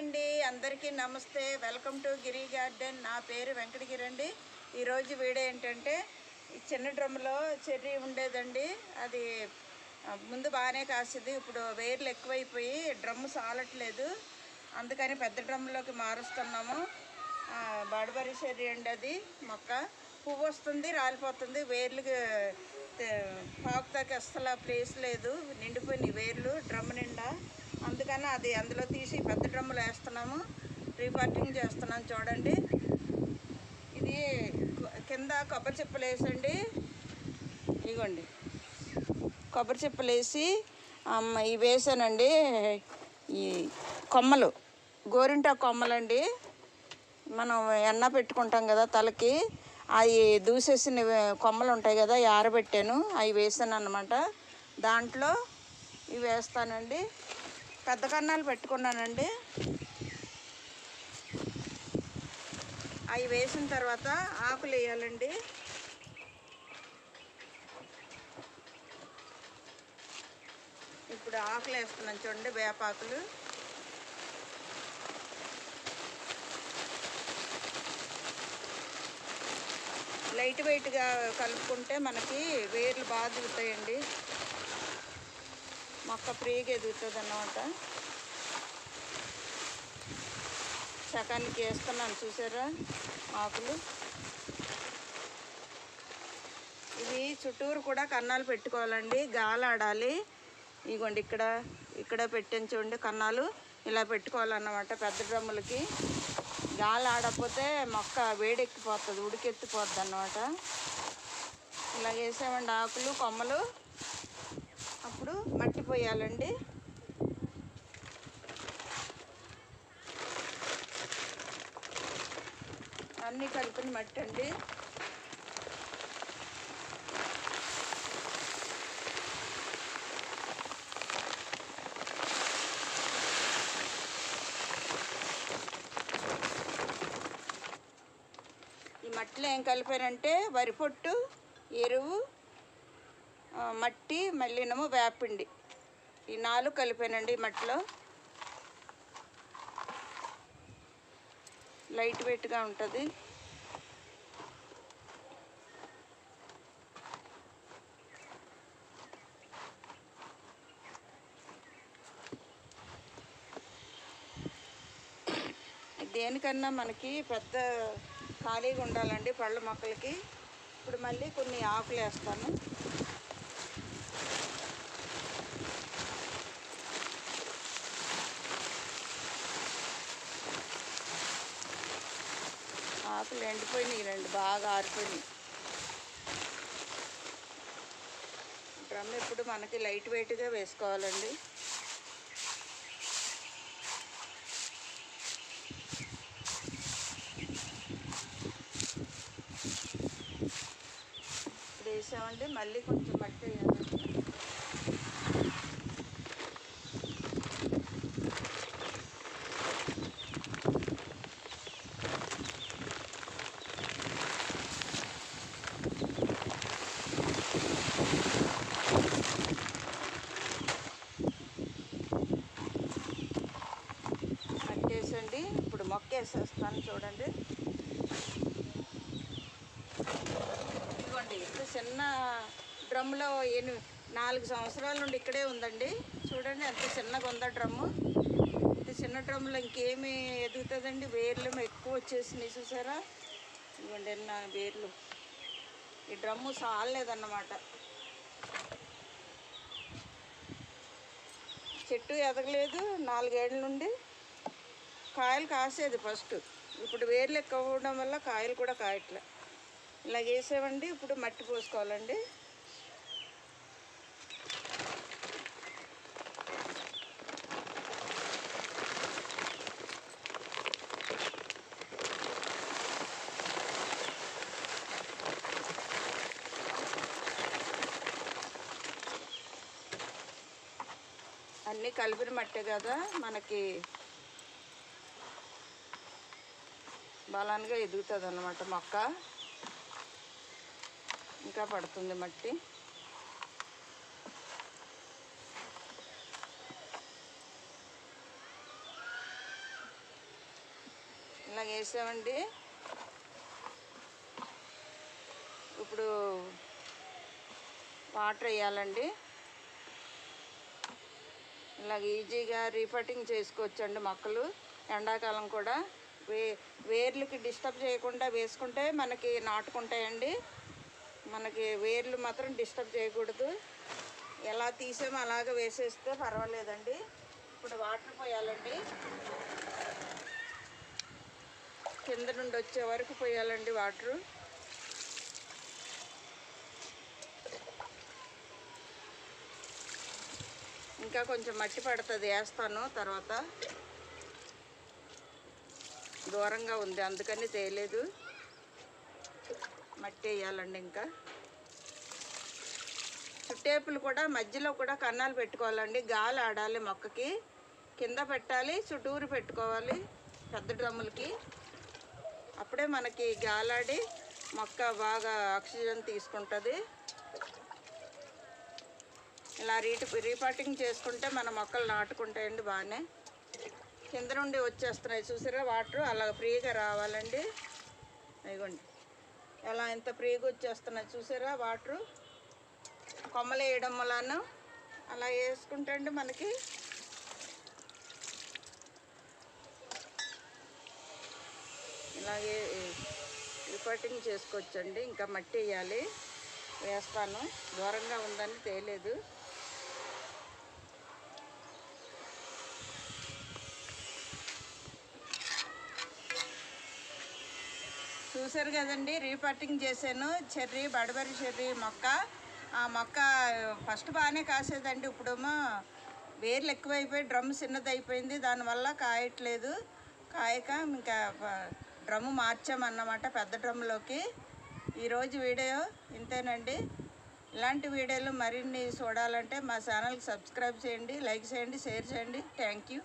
అండి. అందరికీ నమస్తే. Welcome to Giri garden. నా పేరు వెంకటగిరి అండి ఈరోజు వీడియో ఏంటంటే ఈ చిన్న డ్రమ్లో చెర్రీ ఉండేదండి. అది ముందు బాగానే కాసేది. ఇప్పుడు వేర్లు ఎక్కువైపోయి డ్రమ్ము సాలట్లేదు. అందుకని పెద్ద డ్రమ్లోకి మారుస్తున్నాము. బాడుబరి చెర్రీ అండి అది. మొక్క పువ్వు వస్తుంది రాలిపోతుంది. వేర్లు పాకుతాకి అస్సలు ప్లేస్ లేదు. నిండిపోయినాయి వేర్లు డ్రమ్ నిండా. అందుకని అది అందులో తీసి పెద్ద డ్రమ్ములు వేస్తున్నాము. రీపార్టింగ్ చేస్తున్నాం చూడండి. ఇది కింద కొబ్బరి చిప్పలు వేసండి. ఇగోండి. కొబ్బరి చిప్పలు వేసి ఇవి వేసానండి. ఈ కొమ్మలు. గోరింటా కొమ్మలండి. మనం ఎన్న పెట్టుకుంటాం కదా తలకి అవి దూసేసిన కొమ్మలు ఉంటాయి కదా ఆరబెట్టాను. అవి వేసాను అనమాట దాంట్లో ఇవి వేస్తానండి. పెద్ద కన్నాలు పెట్టుకున్నానండి. అవి వేసిన తర్వాత ఆకులు వేయాలండి. ఇప్పుడు ఆకులు వేస్తున్నాను చూడండి వేపాకులు లైట్ వెయిట్గా కలుపుకుంటే మనకి వేర్లు బాగా దిగుతాయండి మొక్క ఫ్రీగా ఎదుగుతుంది అన్నమాట సకానికి వేస్తున్నాను చూసారా? ఆకులు. ఇవి చుట్టూరు కూడా కన్నాలు పెట్టుకోవాలండి. గాలి ఆడాలి. ఇగోండి ఇక్కడ ఇక్కడ పెట్టాను చూడండి కన్నాలు. ఇలా పెట్టుకోవాలన్నమాట పెద్ద డ్రమ్ములకి. గాలి ఆడకపోతే మొక్క వేడెక్కిపోతుంది ఉడికెత్తిపోద్ది అన్నమాట ఇలా వేసామండి ఆకులు కొమ్మలు. అప్పుడు మట్టి పోయాలండి. అన్నీ కలిపిన మట్టి అండి. ఈ మట్టిలో ఏం కలిపానంటే వరి పొట్టు ఎరువు మట్టి మల్లినము వేపిండి. ఈ నాలుగు కలిపానండి మట్టిలో. లైట్ వెయిట్గా ఉంటుంది. దేనికన్నా మనకి పెద్ద ఖాళీగా ఉండాలండి పళ్ళ మొక్కలకి. ఇప్పుడు మళ్ళీ కొన్ని ఆకులు వేస్తాను ఆకులు ఎండిపోయినాయి రండి బాగా ఆరిపోయినాయి. డ్రమ్ ఇప్పుడు మనకి లైట్ వెయిట్గా వేసుకోవాలండి. ఇప్పుడు వేసామండి మళ్ళీ కొంచెం మట్టి వేయాలండి మట్టి వేసండి ఇప్పుడు మొక్క వేసేస్తాను చూడండి. ఇదిగోండి ఇప్పుడు చిన్న డ్రమ్లో ఎని నాలుగు సంవత్సరాల నుండి ఇక్కడే ఉందండి. చూడండి ఎంత చిన్నగా ఉందా డ్రమ్ము. ఇది చిన్న డ్రమ్లో ఇంకేమి ఎదుగుతుందండి? వేర్లు ఎక్కువ వచ్చేసినాయి చూసారా? ఇవ్వండి నా వేర్లు. ఈ డ్రమ్ము సాలలేదన్నమాట. చెట్టు ఎదగలేదు నాలుగేళ్ళ నుండి. కాయలు కాసేది ఫస్ట్. ఇప్పుడు వేర్లు ఎక్కువ వల్ల కాయలు కూడా కాయట్లే. ఇలా వేసామండి ఇప్పుడు మట్టి పోసుకోవాలండి. అన్నీ కలిపిన మట్టే కదా మనకి బలంగా ఎదుగుతుంది అన్నమాట మొక్క. ఇంకా పడుతుంది మట్టి. వేసామండి ఇప్పుడు వాటర్ వేయాలండి. ఇలాగ ఈజీగా రీఫటింగ్ చేసుకోవచ్చండి మొక్కలు. ఎండాకాలం కూడా వే వేర్లకి డిస్టర్బ్ చేయకుండా వేసుకుంటే మనకి నాటుకుంటాయండి. మనకి వేర్లు మాత్రం డిస్టర్బ్ చేయకూడదు. ఎలా తీసామో అలాగ వేసేస్తే పర్వాలేదండి. ఇప్పుడు వాటర్ పోయాలండి. కింద నుండి వచ్చే వరకు పోయాలండి వాటరు. ఇంకా కొంచెం మట్టి పడుతుంది వేస్తాను తర్వాత. దూరంగా ఉంది అందుకని తేలేదు. మట్టి వేయాలండి ఇంకా. చుట్టేపులు కూడా మధ్యలో కూడా కన్నాలు పెట్టుకోవాలండి. గాలి ఆడాలి మొక్కకి. కింద పెట్టాలి చుట్టూరు పెట్టుకోవాలి పెద్ద డ్రమ్ములకి. అప్పుడే మనకి గాలాడి మొక్క బాగా ఆక్సిజన్ తీసుకుంటుంది. ఇలా రీటి రీపాటింగ్ చేసుకుంటే మన మొక్కలు నాటుకుంటాయండి బాగానే. కింద నుండి వచ్చేస్తున్నాయి. చూసారా? వాటర్ అలా ఫ్రీగా రావాలండి. ఇదిగోండి. ఎలా ఎంత ఫ్రీగా వచ్చేస్తున్నాయి చూసారా? వాటరు కొమ్మలు వేయడం వలన అలా వేసుకుంటే అండి మనకి. ఇలాగే రిపోర్టింగ్ చేసుకోవచ్చండి. ఇంకా మట్టి వేయాలి. వేస్తాను. దూరంగా ఉందని తేలేదు. చూసారు కదండి రీపట్టింగ్ చేశాను. చెర్రీ బడబరి చెర్రీ మొక్క. ఆ మొక్క ఫస్ట్ బాగానే కాసేదండి. ఇప్పుడేమో వేర్లు ఎక్కువైపోయి డ్రమ్ చిన్నది అయిపోయింది దానివల్ల కాయట్లేదు. కాయక ఇంకా డ్రమ్ డ్రమ్ము మార్చామన్నమాట పెద్ద డ్రమ్లోకి. ఈరోజు వీడియో ఇంతేనండి. ఇలాంటి వీడియోలు మరిన్ని చూడాలంటే మా ఛానల్కి సబ్స్క్రైబ్ చేయండి లైక్ చేయండి షేర్ చేయండి. Thank you.